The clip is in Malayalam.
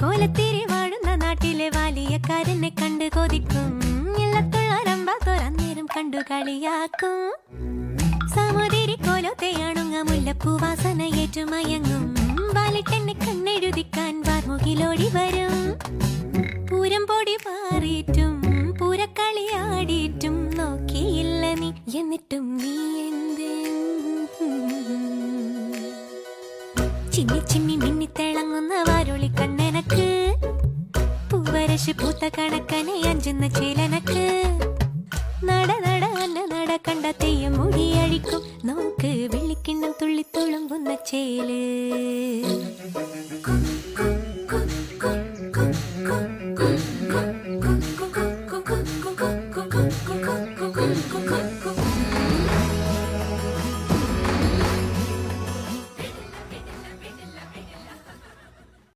കോലത്തിരി വാഴുന്ന നാട്ടിലെ വാലിയക്കാരനെ കണ്ടു കൊതിക്കും. ഇല്ലത്തുള്ളരമ്പ തുറന്നേരം കണ്ടു കളിയാക്കും. സമുതിരി കോലത്തെയാണുങ്ങ മുല്ലപ്പൂവാസന ഏറ്റുമയങ്ങും. വാലിട്ടെന്നെ കണ്ണെഴുതിക്കാൻ വാർമുകിലോടി വരും. പൂരം പൊടി മാറിയിട്ടും പൂരക്കളിയാടിയിട്ടും നോക്കിയില്ല നീ. എന്നിട്ടും നീ എന്തേ ചിന്നി ചിന്നി മിന്നി അരുളി കണ്ണനക്ക് പൂവരശ് പൂത്ത കണക്കനെ അഞ്ചുന്ന ചേലനക്ക്. നട നട അന്ന നട കണ്ട തെയ്യം മുടി അഴിക്കും. നോക്ക് വെള്ളിക്കിണ്ണം തുള്ളിത്തുളുമ്പുന്ന ചേൽ. Cook.